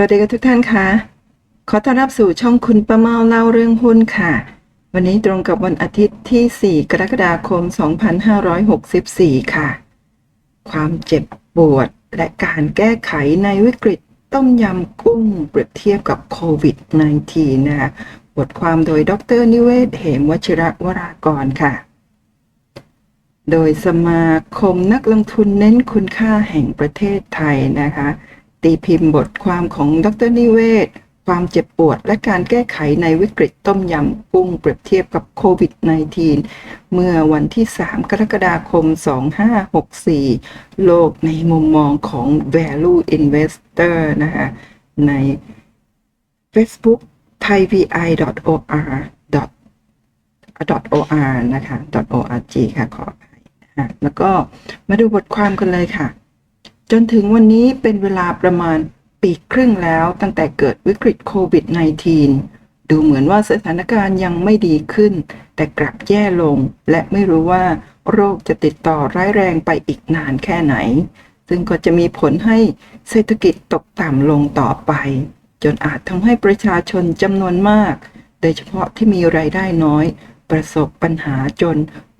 สวัสดีกับทุกท่านค่ะ ขอต้อนรับสู่ช่องคุณประเมาเล่าเรื่องหุ้นค่ะ วันนี้ตรงกับวันอาทิตย์ที่ 4 กรกฎาคม 2564 ค่ะ ความเจ็บปวดและการแก้ไขในวิกฤตต้มยำกุ้งเปรียบเทียบกับโควิด -19 นะคะ บทความโดยดรนิเวศ เหมวชิระวรากรค่ะ โดยสมาคมนักลงทุนเน้นคุณค่าแห่งประเทศไทยนะคะ ตีพิมพ์บทความของดรนิเวศ ความเจ็บปวดและการแก้ไขในวิกฤตต้มยำกุ้งเปรียบเทียบกับโควิด -19 เมื่อวันที่ 3 กรกฎาคม 2564 โลกในมุมมองของ value investor นะคะใน Facebook thaivi.or .or นะคะ .org ค่ะขออภัยแล้วก็มาดูบทความกันเลยค่ะ จนถึงวันนี้เป็นเวลาประมาณปีครึ่งแล้วตั้งแต่เกิดวิกฤตโควิด -19 ดูเหมือนว่าสถานการณ์ยังไม่ดีขึ้น แต่กลับแย่ลง และไม่รู้ว่าโรคจะติดต่อร้ายแรงไปอีกนานแค่ไหน ซึ่งก็จะมีผลให้เศรษฐกิจตกต่ำลงต่อไป จนอาจทำให้ประชาชนจำนวนมาก โดยเฉพาะที่มีไรายได้น้อย ประสบปัญหาจน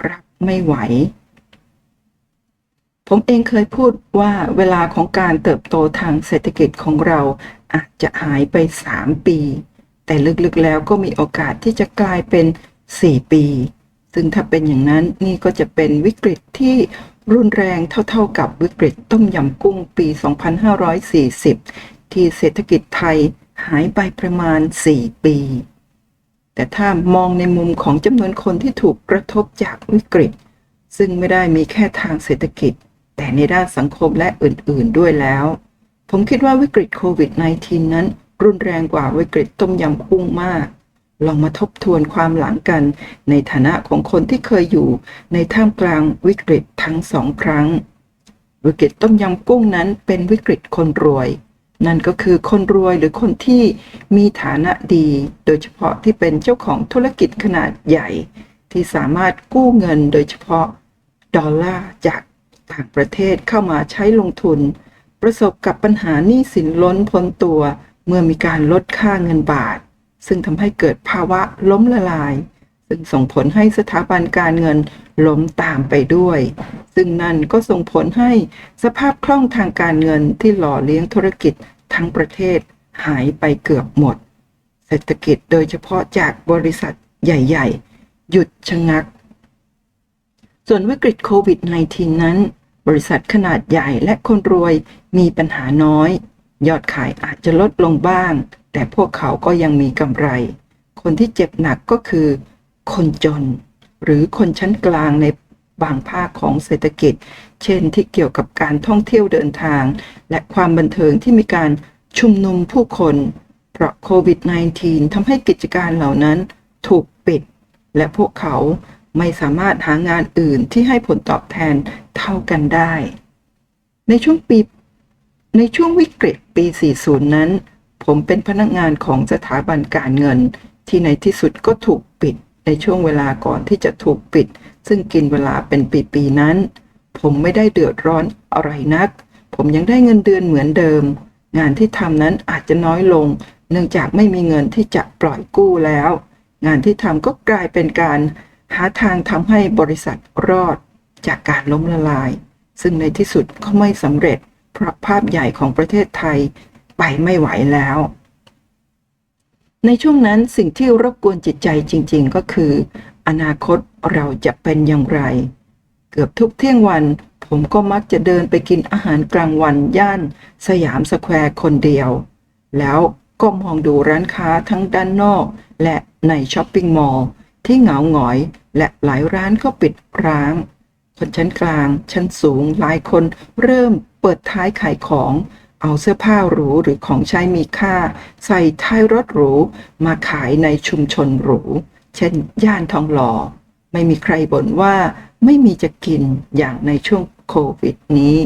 รับไม่ไหว ผมเองเคยพูดว่าเวลาของการเติบโตทางเศรษฐกิจของเราอาจจะหายไป 3 ปี แต่ลึกๆแล้วก็มีโอกาสที่จะกลายเป็น 4 ปี ซึ่งถ้าเป็นอย่างนั้นนี่ก็จะเป็นวิกฤตที่รุนแรงเท่าๆกับวิกฤตต้มยำกุ้งปี 2540 ที่เศรษฐกิจไทยหายไปประมาณ 4 ปี แต่ถ้ามองในมุมของจำนวนคนที่ถูกกระทบจากวิกฤต ซึ่งไม่ได้มีแค่ทางเศรษฐกิจ แต่ในด้านสังคมและอื่นๆด้วยแล้ว ผมคิดว่าวิกฤตโควิด -19 นั้น รุนแรงกว่าวิกฤตต้มยำกุ้งมาก ลองมาทบทวนความหลังกัน ในฐานะของคนที่เคยอยู่ในท่ามกลางวิกฤตทั้งสองครั้ง วิกฤตต้มยำกุ้งนั้นเป็นวิกฤตคนรวย นั่นก็คือคนรวยหรือคนที่มีฐานะดี โดยเฉพาะที่เป็นเจ้าของธุรกิจขนาดใหญ่ ที่สามารถกู้เงินโดยเฉพาะดอลลาร์จาก ต่างประเทศเข้ามาใช้ลงทุน ประสบกับปัญหาหนี้สินล้นพ้นตัว เมื่อมีการลดค่าเงินบาท ซึ่งทำให้เกิดภาวะล้มละลาย ซึ่งส่งผลให้สถาบันการเงินล้มตามไปด้วย ซึ่งนั่นก็ส่งผลให้สภาพคล่องทางการเงินที่หล่อเลี้ยงธุรกิจทั้งประเทศหายไปเกือบหมด เศรษฐกิจโดยเฉพาะจากบริษัทใหญ่ ๆ หยุดชะงัก ส่วนวิกฤตโควิด -19 นั้น บริษัทขนาดใหญ่และคนรวยมีปัญหาน้อย ยอดขายอาจจะลดลงบ้าง แต่พวกเขาก็ยังมีกำไร คนที่เจ็บหนักก็คือ คนจน หรือคนชั้นกลางในบางภาคของเศรษฐกิจ เช่นที่เกี่ยวกับการท่องเที่ยวเดินทาง และความบันเทิงที่มีการชุมนุมผู้คน เพราะโควิด -19 ทำให้กิจการเหล่านั้นถูกปิด และพวกเขา ไม่สามารถหางานอื่นที่ให้ผลตอบแทนเท่ากันได้ ในช่วงปี ในช่วงวิกฤตปี 40 นั้น ผมเป็นพนักงานของสถาบันการเงิน ที่ในที่สุดก็ถูกปิดในช่วงเวลาก่อนที่จะถูกปิด ซึ่งกินเวลาเป็นปีๆนั้น ผมไม่ได้เดือดร้อนอะไรนัก ผมยังได้เงินเดือนเหมือนเดิม งานที่ทำนั้นอาจจะน้อยลง เนื่องจากไม่มีเงินที่จะปล่อยกู้แล้ว งานที่ทำก็กลายเป็นการ หาทางทำให้บริษัทรอดจากการล้มละลาย ซึ่งในที่สุดก็ไม่สำเร็จเพราะภาพใหญ่ของประเทศไทยไปไม่ไหวแล้ว ในช่วงนั้นสิ่งที่รบกวนจิตใจจริง ๆ ก็คือ อนาคตเราจะเป็นอย่างไร เกือบทุกเที่ยงวันผมก็มักจะเดินไปกินอาหารกลางวันย่านสยามสแควร์คนเดียว แล้วก็มองดูร้านค้าทั้งด้านนอก และในช้อปปิ้งมอลล์ ที่เหงาหงอย และหลายร้านก็ปิดร้างคนชั้นกลาง ชั้นสูงหลายคนเริ่มเปิดท้ายขายของ เอาเสื้อผ้าหรูหรือของใช้มีค่า ใส่ท้ายรถหรู มาขายในชุมชนหรู เช่น ย่านทองหล่อ ไม่มีใครบ่นว่าไม่มีจะกินอย่างในช่วงโควิดนี้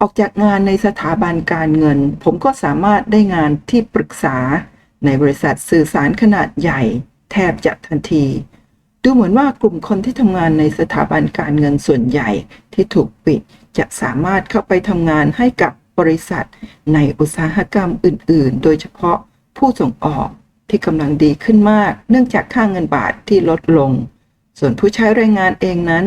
ออกจากงานในสถาบันการเงิน ผมก็สามารถได้งานที่ปรึกษาในบริษัทสื่อสารขนาดใหญ่ แทบจะทันที ดูเหมือนว่ากลุ่มคนที่ทำงานในสถาบันการเงินส่วนใหญ่ที่ถูกปิดจะสามารถเข้าไปทำงานให้กับบริษัทในอุตสาหกรรมอื่น ๆ โดยเฉพาะผู้ส่งออกที่กำลังดีขึ้นมาก เนื่องจากค่าเงินบาทที่ลดลง ส่วนผู้ใช้แรงงานเองนั้น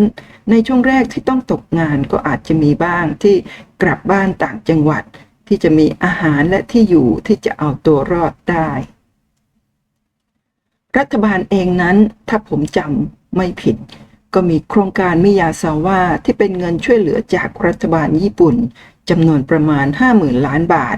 ในช่วงแรกที่ต้องตกงานก็อาจจะมีบ้างที่กลับบ้านต่างจังหวัด ที่จะมีอาหารและที่อยู่ที่จะเอาตัวรอดได้ รัฐบาลเองนั้นถ้าผมจำไม่ผิด ก็มีโครงการมิยาซาว่าที่เป็นเงินช่วยเหลือจากรัฐบาลญี่ปุ่นจำนวนประมาณ 50,000 ล้านบาท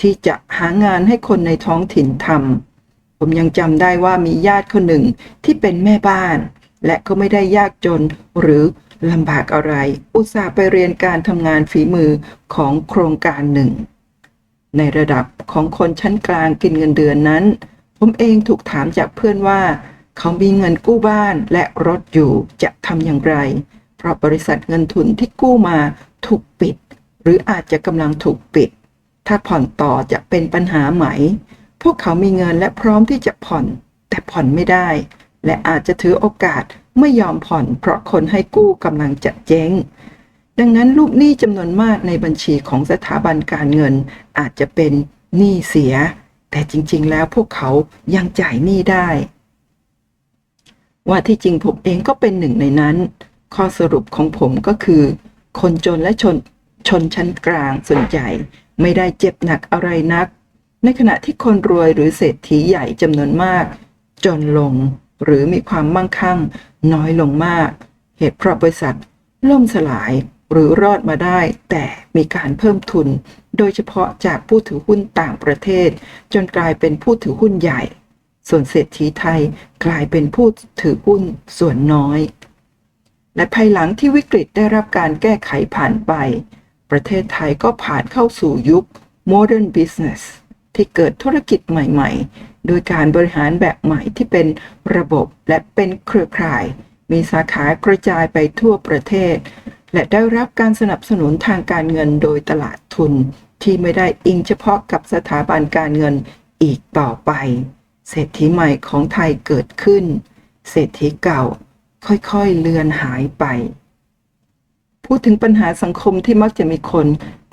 ที่จะหางานให้คนในท้องถิ่นทำผมยังจำได้ว่ามีญาติคนหนึ่งที่เป็นแม่บ้าน และก็ไม่ได้ยากจนหรือลำบากอะไร อุตส่าห์ไปเรียนการทำงานฝีมือของโครงการหนึ่ง ในระดับของคนชั้นกลางกินเงินเดือนนั้น ผมเองถูกถามจากเพื่อนว่า เขามีเงินกู้บ้านและรถอยู่จะทำอย่างไร เพราะบริษัทเงินทุนที่กู้มาถูกปิด หรืออาจจะกำลังถูกปิด ถ้าผ่อนต่อจะเป็นปัญหาไหม พวกเขามีเงินและพร้อมที่จะผ่อน แต่ผ่อนไม่ได้ และอาจจะถือโอกาสไม่ยอมผ่อน เพราะคนให้กู้กำลังจะเจ๊งดังนั้นลูกหนี้จำนวนมากในบัญชีของสถาบันการเงินอาจจะเป็นหนี้เสีย แต่จริง ๆ แล้วพวกเขายังจ่ายหนี้ได้ ว่าที่จริงผมเองก็เป็นหนึ่งในนั้น ข้อสรุปของผมก็คือ คนจนและชนชนชั้นกลางส่วนใหญ่ไม่ได้เจ็บหนักอะไรนัก ในขณะที่คนรวยหรือเศรษฐีใหญ่จำนวนมาก จนลงหรือมีความมั่งคั่ง น้อยลงมาก เหตุเพราะบริษัทล่มสลาย หรือรอดมาได้ แต่มีการเพิ่มทุน โดยเฉพาะจากผู้ถือหุ้นต่างประเทศ จนกลายเป็นผู้ถือหุ้นใหญ่ ส่วนเศรษฐีไทยกลายเป็นผู้ถือหุ้นส่วนน้อย และภายหลังที่วิกฤตได้รับการแก้ไขผ่านไป ประเทศไทยก็ผ่านเข้าสู่ยุค modern business ที่เกิดธุรกิจใหม่ ๆ โดยการบริหารแบบใหม่ที่เป็นระบบและเป็นเครือข่าย มีสาขากระจายไปทั่วประเทศ และได้รับการสนับสนุนทางการเงินโดยตลาดทุน ที่ไม่ได้อิงเฉพาะกับสถาบันการเงินอีกต่อไป เศรษฐีใหม่ของไทยเกิดขึ้น เศรษฐีเก่าค่อยๆเลือนหายไป พูดถึงปัญหาสังคมที่มักจะมีคน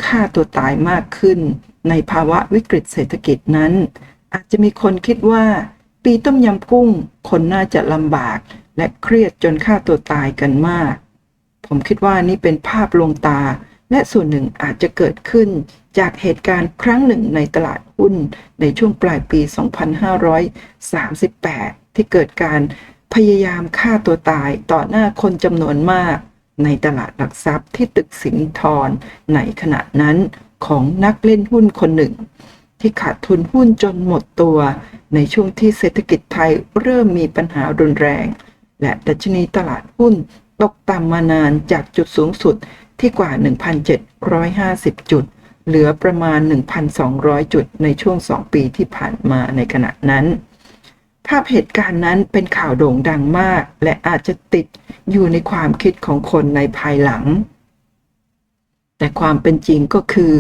ฆ่าตัวตายมากขึ้น ในภาวะวิกฤตเศรษฐกิจนั้น อาจจะมีคนคิดว่า ปีต้มยำกุ้ง คนน่าจะลำบาก และเครียดจนฆ่าตัวตายกันมาก ผมคิดว่านี่เป็นภาพลวงตา และส่วนหนึ่งอาจจะเกิดขึ้น จากเหตุการณ์ครั้งหนึ่งในตลาดหุ้นในช่วงปลายปี 2538 ที่เกิดการพยายามฆ่าตัวตายต่อหน้าคนจำนวนมาก ในตลาดหลักทรัพย์ที่ตึกสิงห์ทรในขณะนั้นของนักเล่นหุ้นคนหนึ่ง ที่ขาดทุนหุ้นจนหมดตัว ในช่วงที่เศรษฐกิจไทยเริ่มมีปัญหารุนแรง และดัชนีตลาดหุ้น ตกต่ำมานานจากจุดสูงสุดที่กว่า 1,750 จุด เหลือประมาณ 1,200 จุดในช่วง 2 ปีที่ผ่านมาในขณะนั้น ภาพเหตุการณ์นั้นเป็นข่าวโด่งดังมาก และอาจจะติดอยู่ในความคิดของคนในภายหลัง แต่ความเป็นจริงก็คือ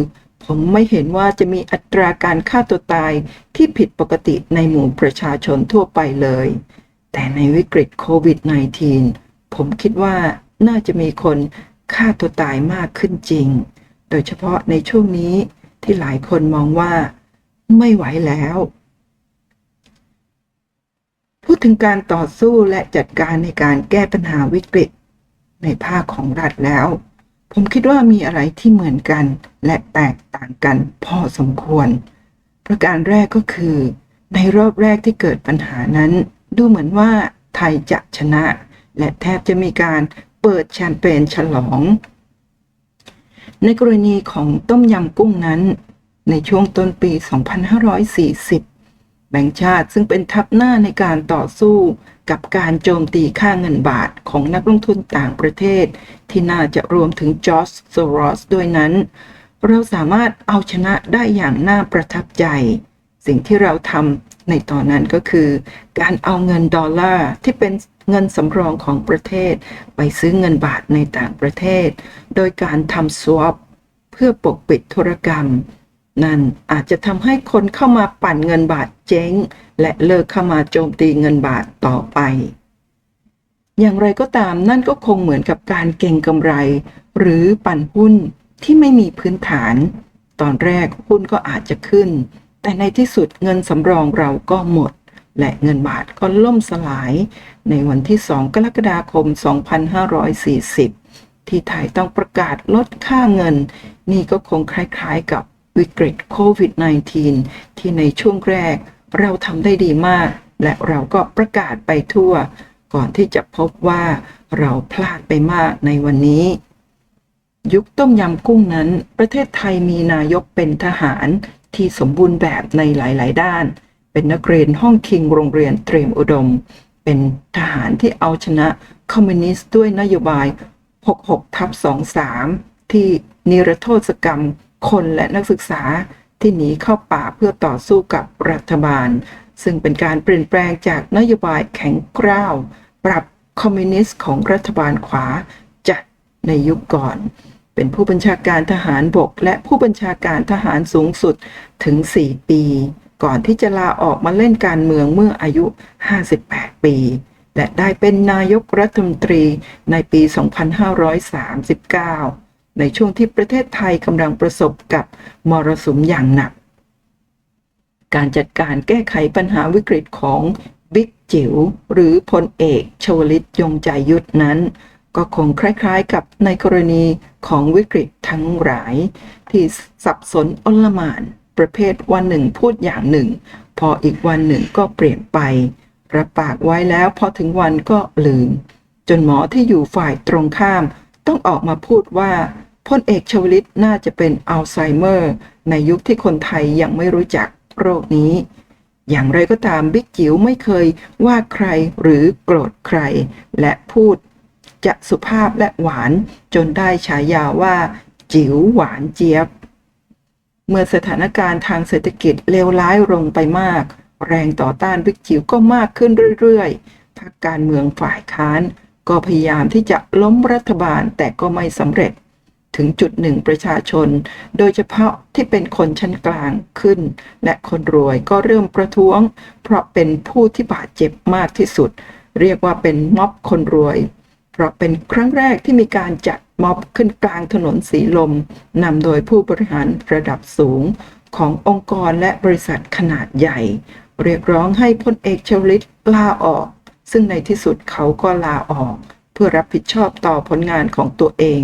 ผมไม่เห็นว่าจะมีอัตราการฆ่าตัวตายที่ผิดปกติในหมู่ประชาชนทั่วไปเลย แต่ในวิกฤตโควิด -19 ผมคิดว่าน่าจะมีคนฆ่าตัวตายมากขึ้นจริง โดยเฉพาะในช่วงนี้ที่หลายคนมองว่าไม่ไหวแล้ว พูดถึงการต่อสู้และจัดการในการแก้ปัญหาวิกฤต ในภาคของรัฐแล้ว ผมคิดว่ามีอะไรที่เหมือนกันและแตกต่างกันพอสมควร ประการแรกก็คือ ในรอบแรกที่เกิดปัญหานั้น ดูเหมือนว่าไทยจะชนะ และแทบจะมีการเปิดแชมเปญฉลอง ในกรณีของต้มยำกุ้งนั้น ในช่วงต้นปี 2540 แบงก์ชาติซึ่งเป็นทัพหน้าในการต่อสู้กับการโจมตีค่าเงินบาทของนักลงทุนต่างประเทศ ที่น่าจะรวมถึงจอร์จโซรอสด้วยนั้น เราสามารถเอาชนะได้อย่างน่าประทับใจ สิ่งที่เราทำในตอนนั้นก็คือ การเอาเงินดอลลาร์ที่เป็น เงินสำรองของประเทศ ไปซื้อเงินบาทในต่างประเทศ โดยการทำ swap เพื่อปกปิดธุรกรรม นั่นอาจจะทำให้คนเข้ามาปั่นเงินบาทเจ๊ง และเลิกเข้ามาโจมตีเงินบาทต่อไป อย่างไรก็ตามนั่นก็คงเหมือนกับการเก่งกำไร หรือปั่นหุ้นที่ไม่มีพื้นฐาน ตอนแรกหุ้นก็อาจจะขึ้น แต่ในที่สุดเงินสำรองเราก็หมด และเงินบาทก็ล่มสลาย ในวันที่ 2 กรกฎาคม 2540 ที่ไทยต้องประกาศลดค่าเงิน นี่ก็คงคล้ายๆกับวิกฤตโควิด -19 ที่ในช่วงแรกเราทำได้ดีมาก และเราก็ประกาศไปทั่ว ก่อนที่จะพบว่าเราพลาดไปมากในวันนี้ ยุคต้มยำกุ้งนั้น ประเทศไทยมีนายกเป็นทหารที่สมบูรณ์แบบในหลาย ๆ ด้าน เป็นนักเรียนห้องคิงโรงเรียนเตรียมอุดม เป็นทหารที่เอาชนะคอมมิวนิสต์ด้วยนโยบาย 66ทับ23 ที่นิรโทษกรรมคนและนักศึกษาที่หนีเข้าป่าเพื่อต่อสู้กับรัฐบาล ซึ่งเป็นการเปลี่ยนแปลงจากนโยบายแข็งกร้าว ปรับคอมมิวนิสต์ของรัฐบาลขวาจัดในยุคก่อน เป็นผู้บัญชาการทหารบกและผู้บัญชาการทหารสูงสุดถึง 4 ปี ก่อนที่จะลาออกมาเล่นการเมืองเมื่ออายุ 58 ปี และได้เป็นนายกรัฐมนตรีในปี 2539 ในช่วงที่ประเทศไทยกำลังประสบกับมรสุมอย่างหนัก การจัดการแก้ไขปัญหาวิกฤตของบิ๊กจิ๋วหรือพลเอกชวลิตยงใจยุทธนั้น ก็คงคล้ายๆกับในกรณีของวิกฤตทั้งหลาย ที่สับสนอลหม่าน ประเภทวันหนึ่งพูดอย่างหนึ่ง พออีกวันหนึ่งก็เปลี่ยนไป รับปากไว้แล้วพอถึงวันก็ลืม จนหมอที่อยู่ฝ่ายตรงข้าม ต้องออกมาพูดว่าพลเอกชวลิตน่าจะเป็นอัลไซเมอร์ ในยุคที่คนไทยยังไม่รู้จักโรคนี้ อย่างไรก็ตามบิ๊กจิ๋วไม่เคยว่าใครหรือโกรธใคร และพูดจะสุภาพและหวานจนได้ฉายาว่า จิ๋วหวานเจี๊ยบ เมื่อสถานการณ์ทางเศรษฐกิจเลวร้ายลงไปมาก แรงต่อต้านบิ๊กจิ๋วก็มากขึ้นเรื่อยๆพรรคการเมืองฝ่ายค้าน ก็พยายามที่จะล้มรัฐบาลแต่ก็ไม่สำเร็จ ถึงจุดหนึ่งประชาชน โดยเฉพาะที่เป็นคนชั้นกลางขึ้น และคนรวยก็เริ่มประท้วง เพราะเป็นผู้ที่บาดเจ็บมากที่สุด เรียกว่าเป็นม็อบคนรวย เพราะเป็นครั้งแรกที่มีการจัดม็อบขึ้นกลางถนนสีลมนำโดยผู้บริหารระดับสูงขององค์กรและบริษัทขนาดใหญ่ เรียกร้องให้พลเอกชวลิตลาออก ซึ่งในที่สุดเขาก็ลาออก เพื่อรับผิดชอบต่อผลงานของตัวเอง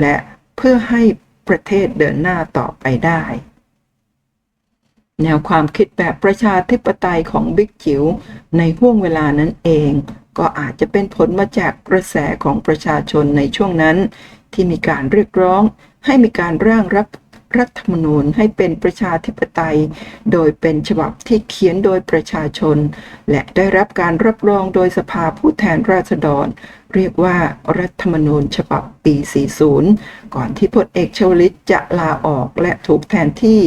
และเพื่อให้ประเทศเดินหน้าต่อไปได้ แนวความคิดแบบประชาธิปไตยของบิ๊กจิ๋วในห่วงเวลานั้นเอง ก็อาจจะเป็นผลมาจากกระแสของประชาชนในช่วงนั้น ที่มีการเรียกร้องให้มีการร่างรัฐ รัฐธรรมนูญให้เป็นประชาธิปไตย โดยเป็นฉบับที่เขียนโดยประชาชน และได้รับการรับรองโดยสภาผู้แทนราษฎร เรียกว่ารัฐธรรมนูญฉบับปี 40 ก่อนที่พลเอกชวลิตจะลาออกและถูกแทนที่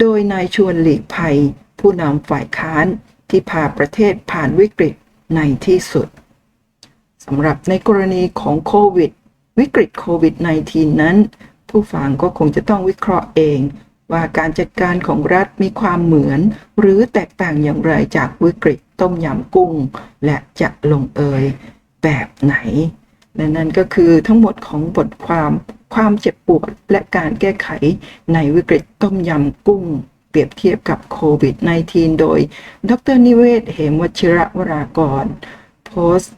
โดยนายชวนหลีกภัย ผู้นำฝ่ายค้านที่พาประเทศผ่านวิกฤตในที่สุดสำหรับในกรณีของโควิด วิกฤตโควิด -19 นั้น ผู้ฟังก็คงจะต้องวิเคราะห์เอง ว่าการจัดการของรัฐมีความเหมือน หรือแตกต่างอย่างไรจากวิกฤตต้มยำกุ้ง และจะลงเอยแบบไหน และนั่นก็คือทั้งหมดของบทความความเจ็บปวดและการแก้ไขในวิกฤตต้มยำกุ้ง เปรียบเทียบกับโควิด -19 โดย ดรนิเวศ เหมวชิระวรากร โพสต์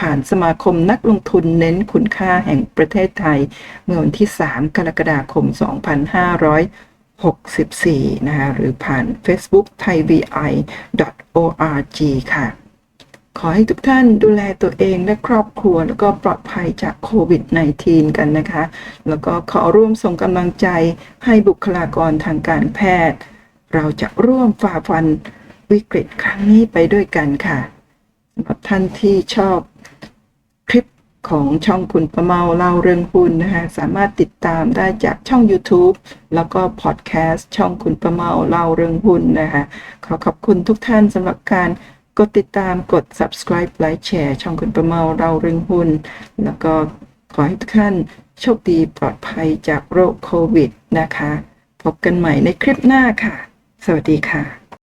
ผ่านสมาคมนักลงทุนเน้นคุณค่าแห่งประเทศไทย เมื่อวันที่ 3 กรกฎาคม 2564 นะคะหรือผ่าน Facebook thaibi.org ค่ะ ขอให้ทุกท่านดูแลตัวเองและครอบครัว แล้วก็ปลอดภัยจากโควิด -19 กันนะคะ แล้วก็ขอร่วมส่งกำลังใจให้บุคลากรทางการแพทย์ เราจะร่วมฝ่าฟันวิกฤตครั้งนี้ไปด้วยกันค่ะสำหรับท่านที่ชอบ คลิปของช่องคุณประเมาเล่าเรื่องหุ้นนะคะสามารถติดตามได้จากช่อง YouTube แล้วก็พอดแคสต์ช่องคุณประเมาเล่าเรื่องหุ้นนะคะขอขอบคุณทุกท่านสำหรับการกดติดตามกด subscribe ไลค์แชร์ช่องคุณประเมาเล่าเรื่องหุ้น แล้วก็ขอให้ทุกท่านโชคดีปลอดภัยจากโรคโควิดนะคะ พบกันใหม่ในคลิปหน้าค่ะ สวัสดีค่ะ